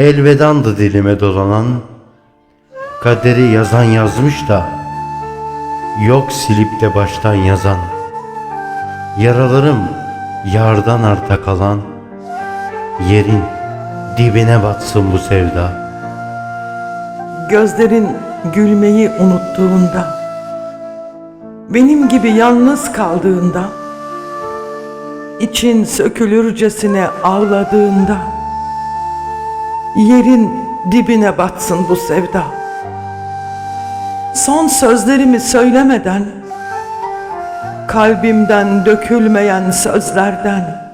elvedandı dilime dolanan Kaderi yazan yazmış da Yok silip de baştan yazan Yaralarım yardan arta kalan Yerin dibine batsın bu sevda. Gözlerin gülmeyi unuttuğunda, benim gibi yalnız kaldığında, için sökülürcesine ağladığında, yerin dibine batsın bu sevda. Son sözlerimi söylemeden, kalbimden dökülmeyen sözlerden,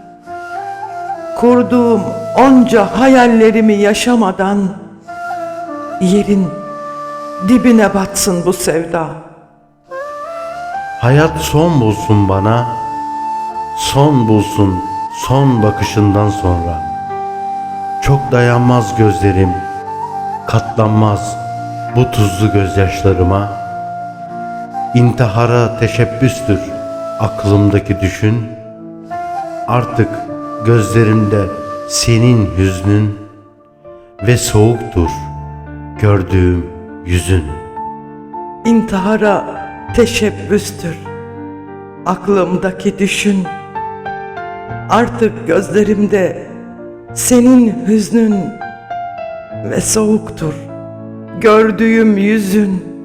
kurduğum onca hayallerimi yaşamadan, yerin dibine batsın bu sevda. Hayat son bulsun bana Son bulsun son bakışından sonra Çok dayanmaz gözlerim Katlanmaz bu tuzlu gözyaşlarıma. İntihara teşebbüstür aklımdaki düşün. Artık gözlerimde senin hüznün Ve soğuktur gördüğüm yüzün. İntihara teşebbüstür aklımdaki düşün. Artık gözlerimde senin hüznün ve soğuktur gördüğüm yüzün.